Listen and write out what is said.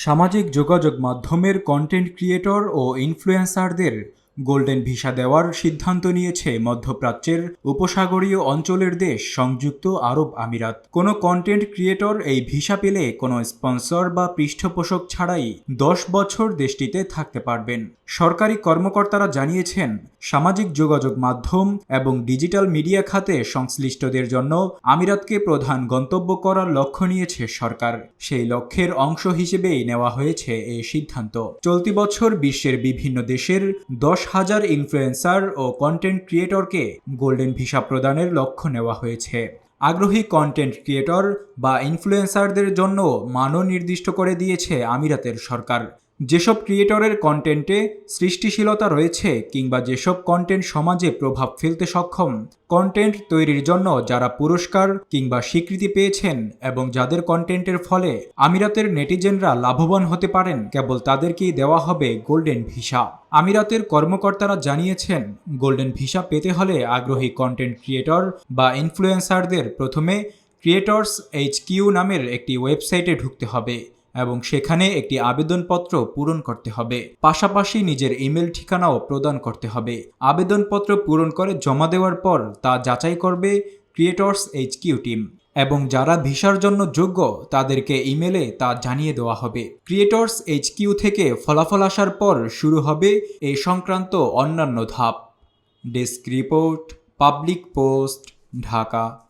সামাজিক যোগাযোগ মাধ্যমের কন্টেন্ট ক্রিয়েটর ও ইনফ্লুয়েন্সারদের গোল্ডেন ভিসা দেওয়ার সিদ্ধান্ত নিয়েছে মধ্যপ্রাচ্যের উপসাগরীয় অঞ্চলের দেশ সংযুক্ত আরব আমিরাত। কোনো কন্টেন্ট ক্রিয়েটর এই ভিসা পেলে কোনো স্পন্সর বা পৃষ্ঠপোষক ছাড়াই দশ বছর দেশটিতে থাকতে পারবেন। সরকারি কর্মকর্তারা জানিয়েছেন, সামাজিক যোগাযোগ মাধ্যম এবং ডিজিটাল মিডিয়া খাতে সংশ্লিষ্টদের জন্য আমিরাতকে প্রধান গন্তব্য করার লক্ষ্য নিয়েছে সরকার। সেই লক্ষ্যের অংশ হিসেবেই নেওয়া হয়েছে এই সিদ্ধান্ত। চলতি বছর বিশ্বের বিভিন্ন দেশের দশ হাজার ইনফ্লুয়েন্সার ও কন্টেন্ট ক্রিয়েটরকে গোল্ডেন ভিসা প্রদানের লক্ষ্য নেওয়া হয়েছে। আগ্রহী কন্টেন্ট ক্রিয়েটর বা ইনফ্লুয়েন্সারদের জন্য মানও নির্দিষ্ট করে দিয়েছে আমিরাতের সরকার। যেসব ক্রিয়েটরের কন্টেন্টে সৃষ্টিশীলতা রয়েছে কিংবা যেসব কন্টেন্ট সমাজে প্রভাব ফেলতে সক্ষম, কন্টেন্ট তৈরির জন্য যারা পুরস্কার কিংবা স্বীকৃতি পেয়েছেন এবং যাদের কন্টেন্টের ফলে আমিরাতের নেটিজেনরা লাভবান হতে পারেন, কেবল তাদেরকেই দেওয়া হবে গোল্ডেন ভিসা। আমিরাতের কর্মকর্তারা জানিয়েছেন, গোল্ডেন ভিসা পেতে হলে আগ্রহী কন্টেন্ট ক্রিয়েটর বা ইনফ্লুয়েন্সারদের প্রথমে ক্রিয়েটর্স এইচ কিউ নামের একটি ওয়েবসাইটে ঢুকতে হবে। এবং সেখানে একটি আবেদনপত্র পূরণ করতে হবে। পাশাপাশি নিজের ইমেল ঠিকানাও প্রদান করতে হবে। আবেদনপত্র পূরণ করে জমা দেওয়ার পর তা যাচাই করবে ক্রিয়েটর্স এইচ কিউ টিম এবং যারা ভিসার জন্য যোগ্য, তাদেরকে ইমেলে তা জানিয়ে দেওয়া হবে। ক্রিয়েটর্স এইচ কিউ থেকে ফলাফল আসার পর শুরু হবে এই সংক্রান্ত অন্যান্য ধাপ। Desk report, public post, Dhaka.